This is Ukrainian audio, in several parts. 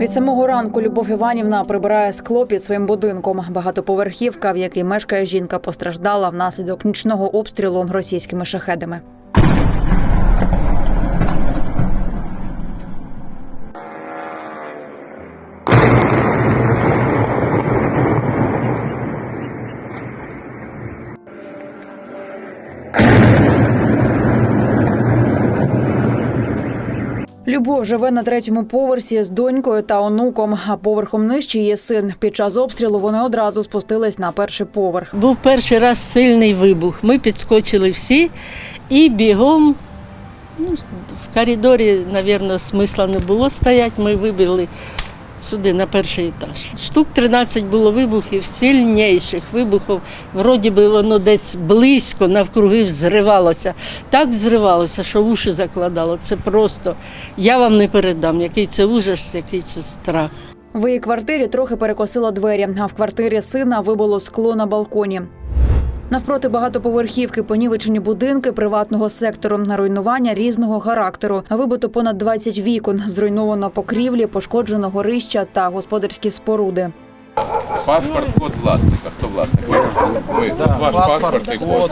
Від самого ранку Любов Іванівна прибирає скло під своїм будинком. Багатоповерхівка, в якій мешкає жінка, постраждала внаслідок нічного обстрілу російськими шахедами. Любов живе на третьому поверсі з донькою та онуком, а поверхом нижче є син. Під час обстрілу вони одразу спустились на перший поверх. Був перший раз сильний вибух. Ми підскочили всі і бігом. Ну, в коридорі, мабуть, смисла не було стояти. Ми вибігли сюди на перший етаж. Штук 13 було вибухів, сильніших вибухів. Вроді би воно десь близько навкруги взривалося. Так взривалося, що уші закладало. Це просто я вам не передам, який це ужас, який це страх. В її квартирі трохи перекосило двері, а в квартирі сина вибило скло на балконі. Навпроти багатоповерхівки понівечені будинки приватного сектору на руйнування різного характеру. Вибито понад 20 вікон, зруйновано покрівлі, пошкоджено горища та господарські споруди. Паспорт, код власника. Хто власник? Ви. Ви. От ваш паспорт і код.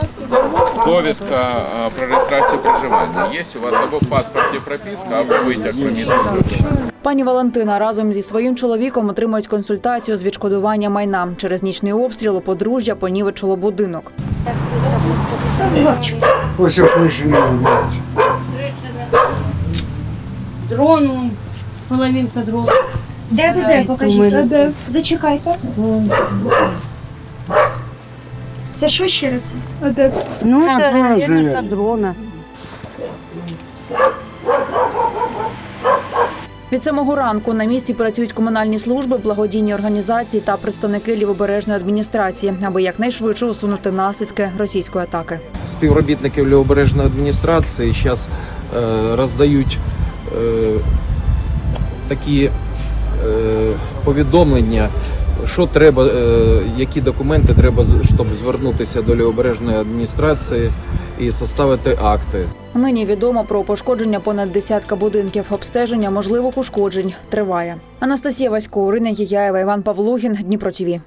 Довідка а, про реєстрацію проживання. Є у вас або в паспорті прописка, або витяг про місце. Пані Валентина разом зі своїм чоловіком отримують консультацію з відшкодування майна. Через нічний обстріл у подружжя понівечило будинок. Ось. Дрону, половинка дрону. Де, де, де, покажіть. Зачекайте. Це що ще раз? Ну, А, це дрон це дрона. Від самого ранку на місці працюють комунальні служби, благодійні організації та представники лівобережної адміністрації, аби якнайшвидше усунути наслідки російської атаки. співробітників Лівобережної адміністрації зараз роздають е, такі е, повідомлення, що треба, е, які документи треба, щоб звернутися до Лівобережної адміністрації і составити акти. Нині відомо про пошкодження понад десятка будинків. Обстеження можливих ушкоджень триває. Анастасія Васько, Ірина Гіяєва, Іван Павлугін, Дніпро ТІВІ.